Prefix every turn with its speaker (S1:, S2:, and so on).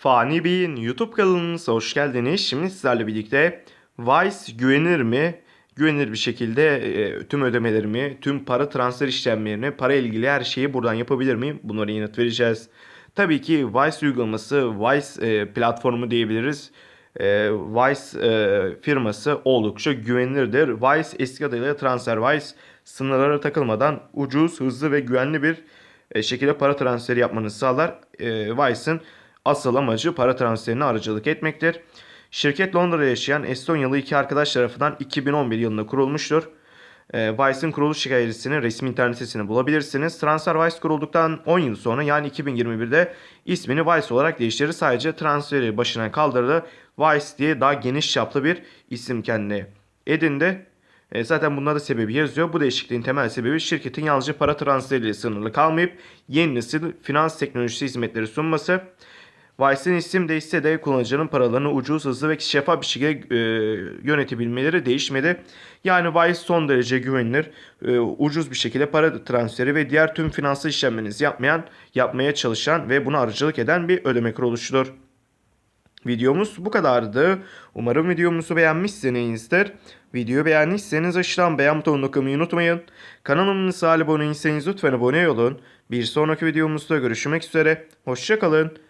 S1: Fani Bey'in YouTube kanalınıza hoş geldiniz. Şimdi sizlerle birlikte Wise güvenilir mi? Güvenilir bir şekilde e, tüm ödemelerimi, tüm para transfer işlemlerini, para ilgili her şeyi buradan yapabilir miyim? Bunlara yanıt vereceğiz. Tabii ki Wise uygulaması, Wise e, platformu diyebiliriz. E, Wise e, firması oldukça güvenilirdir. Wise eski adıyla TransferWise sınırlara takılmadan ucuz, hızlı ve güvenli bir e, şekilde para transferi yapmanızı sağlar. E, Wise'ın asıl amacı para transferine aracılık etmektir. Şirket Londra'da yaşayan Estonyalı iki arkadaş tarafından 2011 yılında kurulmuştur. E, Wise'ın kuruluş hikayesini resmi internet sitesinde bulabilirsiniz. TransferWise kurulduktan 10 yıl sonra yani 2021'de ismini Wise olarak değiştirdi. Sadece transferi başına kaldırdı. Wise diye daha geniş çaplı bir isim kendine edindi. E, zaten bunda da sebebi yazıyor. Bu değişikliğin temel sebebi şirketin yalnızca para transferiyle sınırlı kalmayıp yeni nesil finans teknolojisi hizmetleri sunması. Vice'in isim değişse de kullanıcının paralarını ucuz, hızlı ve şeffaf bir şekilde e, yönetebilmeleri değişmedi. Yani Vice son derece güvenilir, e, ucuz bir şekilde para transferi ve diğer tüm finansal işlemlerinizi yapmayan, yapmaya çalışan ve buna aracılık eden bir ödeme kuruluşudur. Videomuz bu kadardı. Umarım videomuzu beğenmişsinizdir. Videoyu beğendiyseniz aşağıdan beğen butonuna kılmayı unutmayın. Kanalımıza abone değilseniz lütfen abone olun. Bir sonraki videomuzda görüşmek üzere. Hoşçakalın.